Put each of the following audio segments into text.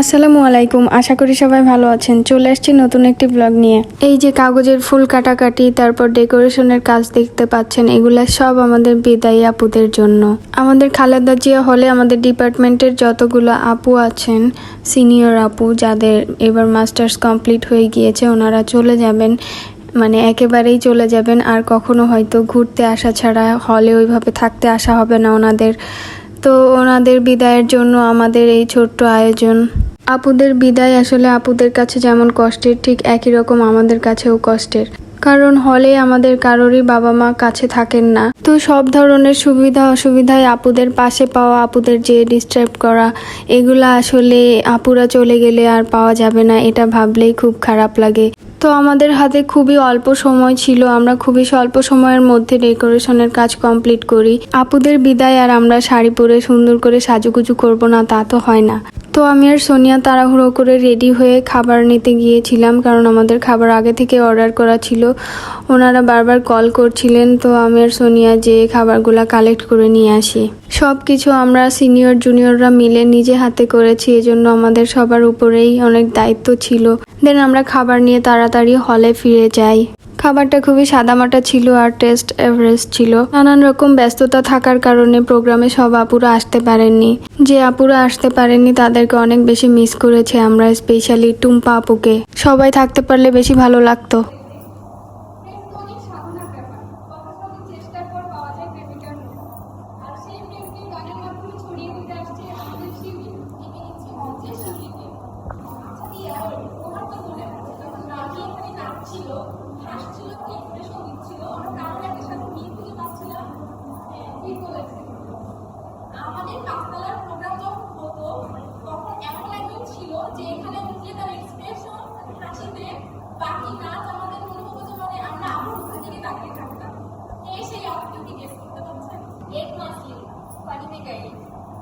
আসসালামু আলাইকুম, আশা করি সবাই ভালো আছেন। চলে আসছি নতুন একটি ব্লগ নিয়ে। এই যে কাগজের ফুল কাটাকাটি, তারপর ডেকোরেশনের কাজ দেখতে পাচ্ছেন, এগুলা সব আমাদের বিদায়ী আপুদের জন্য। আমাদের খালেদা জিয়া হলে আমাদের ডিপার্টমেন্টের যতগুলো আপু আছেন, সিনিয়র আপু, যাদের এবার মাস্টার্স কমপ্লিট হয়ে গিয়েছে, ওনারা চলে যাবেন মানে একেবারেই চলে যাবেন, আর কখনো হয়তো ঘুরতে আসা ছাড়া, হলে ওইভাবে থাকতে আসা হবে না ওনাদের। তো ওনাদের বিদায়ের জন্য আমাদের এই ছোট্ট আয়োজন। আপুদের বিদায় আসলে আপুদের কাছে যেমন কষ্টের, ঠিক একই রকম আমাদের কাছেও কষ্টের। কারণ হলে আমাদের কারোরই বাবা মা কাছে থাকেন না। তো সব ধরনের সুবিধা অসুবিধায় আপুদের পাশে পাওয়া, আপুদের যে ডিস্টার্ব করা, এগুলা আসলে আপুরা চলে গেলে আর পাওয়া যাবে না। এটা ভাবলেই খুব খারাপ লাগে। তো আমাদের হাতে খুবই অল্প সময় ছিল। আমরা খুবই স্বল্প সময়ের মধ্যে ডেকোরেশনের কাজ কমপ্লিট করি। আপুদের বিদায় আর আমরা শাড়ি পরে সুন্দর করে সাজুগুজু করব না, তা তো হয় না। তো আমি আর সোনিয়া তাড়াহুড়ো করে রেডি হয়ে খাবার নিতে গিয়েছিলাম, কারণ আমাদের খাবার আগে থেকে অর্ডার করা ছিল। ওনারা বারবার কল করছিলেন, তো আমি আর সোনিয়া যে খাবারগুলা কালেক্ট করে নিয়ে আসি। সব কিছু আমরা সিনিয়র জুনিয়ররা মিলে নিজে হাতে করেছি, এজন্য আমাদের সবার উপরেই অনেক দায়িত্ব ছিল। দেন আমরা খাবার নিয়ে তাড়াতাড়ি হলে ফিরে যাই। খাবারটা খুবই সাদামাটা ছিল আর টেস্ট এভারেস্ট ছিল। নানান রকম ব্যস্ততা থাকার কারণে প্রোগ্রামে সব আপুরা আসতে পারেননি। যে আপুরা আসতে পারেননি, তাদেরকে অনেক বেশি মিস করেছে আমরা, স্পেশালি টুম্পা আপুকে। সবাই থাকতে পারলে বেশি ভালো লাগতো। কাঁদছিল হাসছিল কি? একটা সংগীত ছিল। আমরা কান্নাকে সাথে খুঁজে পাচ্ছিলাম হ্যাঁ, ঠিক বলেছে আমাদের কাঁচতলার প্রোগ্রাম যখন হতো তখন এমন একজন ছিল যে এখানে ঢুকলে তার এক্সপ্রেশন হাসিতে বাকি নাচ আমাদের মনে হতো যে মানে আমরা আবার মুখের দিকে তাকিয়ে থাকতাম। এই সেই অর্থনীতি গেস করতে পারছেন। এক মাসলি পানিতে গাই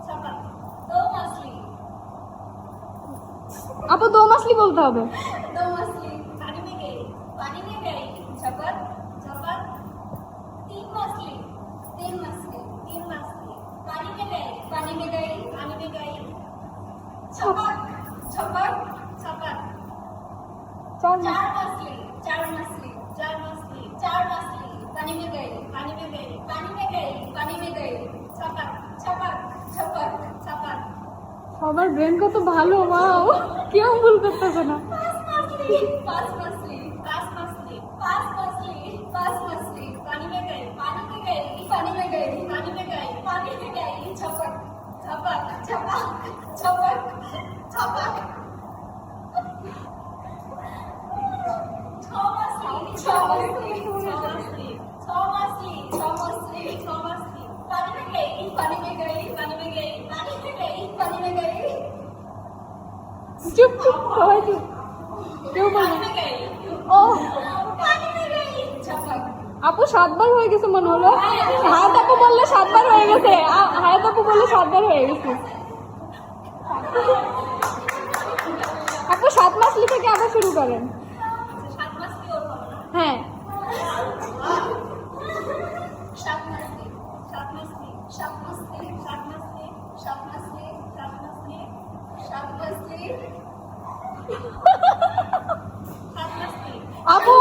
ছাপা দো মাসলি। আপু দো মাসলি বলতে হবে। দো মাসলি। ঝাপার ঝাপার तीन मास ले तीन मास ले तीन मास ले पानी में गई पानी में गई पानी में गई छपक छपक छपक चार मास ले चार मास ले चार मास ले चार मास ले पानी में गई पानी में गई पानी में गई पानी में गई छपक छपक छपक छपक সবার ব্রেন কত ভালো ওয়াও কেউ ভুল করতেছে না পাঁচ মাস চুপ চুপ সবাই চুপ কেউ पानी বলবে में गई ও पानी में गई छपक আপু সাতবার হয়ে গেছে মনে হলো হায়াত আপু বললে সাতবার হয়ে গেছে আ- হায়াত আপু বললে সাতবার হয়ে গেছে আপনি সাত মাস লিখে আবার শুরু করেন হ্যাঁ আপু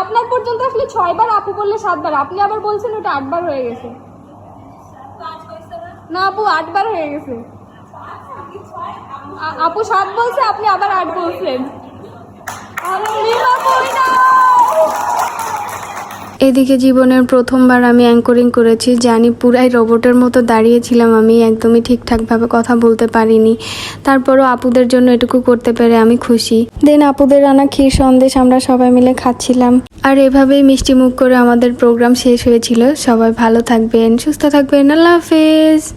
আপনার পর্যন্ত আসলে ছয়বার আপু বললে সাতবার। আপনি আবার বলছেন ওটা আটবার হয়ে গেছে। না, আপু, আটবার হয়ে গেছে। আপু সাত বলছে, আপনি আবার আট বলছেন। এদিকে জীবনের প্রথমবার আমি অ্যাঙ্করিং করেছি, জানি পুরাই রোবটের মতো দাঁড়িয়েছিলাম আমি, একদমই ঠিকঠাকভাবে কথা বলতে পারিনি। তারপরও আপুদের জন্য এটুকু করতে পেরে আমি খুশি। দেন আপুদের আনা ক্ষীর সন্দেশ আমরা সবাই মিলে খাচ্ছিলাম। আর এভাবেই মিষ্টি মুখ করে আমাদের প্রোগ্রাম শেষ হয়েছিল। সবাই ভালো থাকবেন, সুস্থ থাকবেন, আল্লাহ হাফেজ।